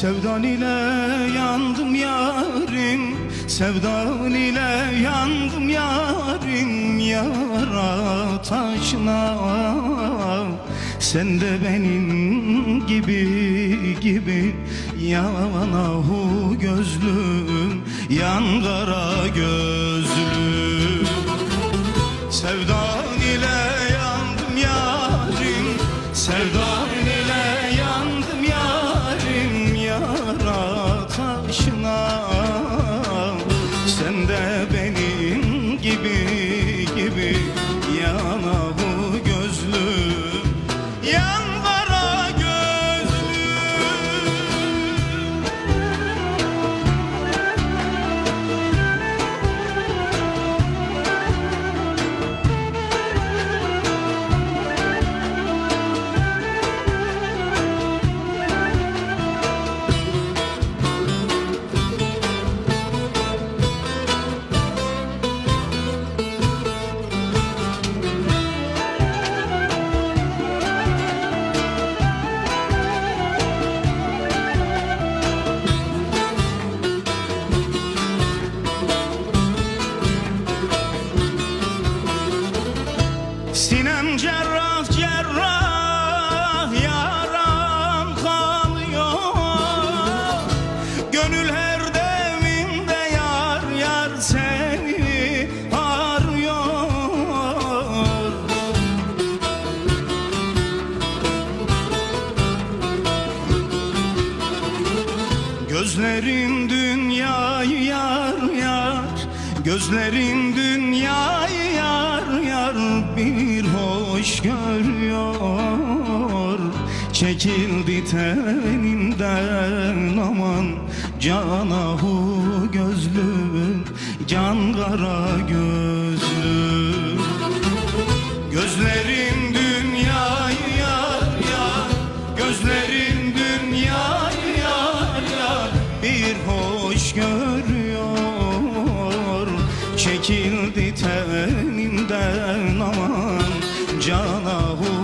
Sevdan ile yandım yarim Sevdan ile yandım yarim Yara taşına Sen de benim gibi gibi. Yanahu gözlüm Yan kara gözlüm. Sevdan ile yandım yarim Sevdan Yana bu gözlüm Sinem cerrah cerrah yaram kalıyor. Gönül her deminde yar yar seni arıyor. Gözlerin dünyayı yar yar. Gözlerin dünyayı Bir hoş görüyor. Çekildi teninden aman Canahu gözlüm Can kara gözlüm girdi tenimden aman cana hu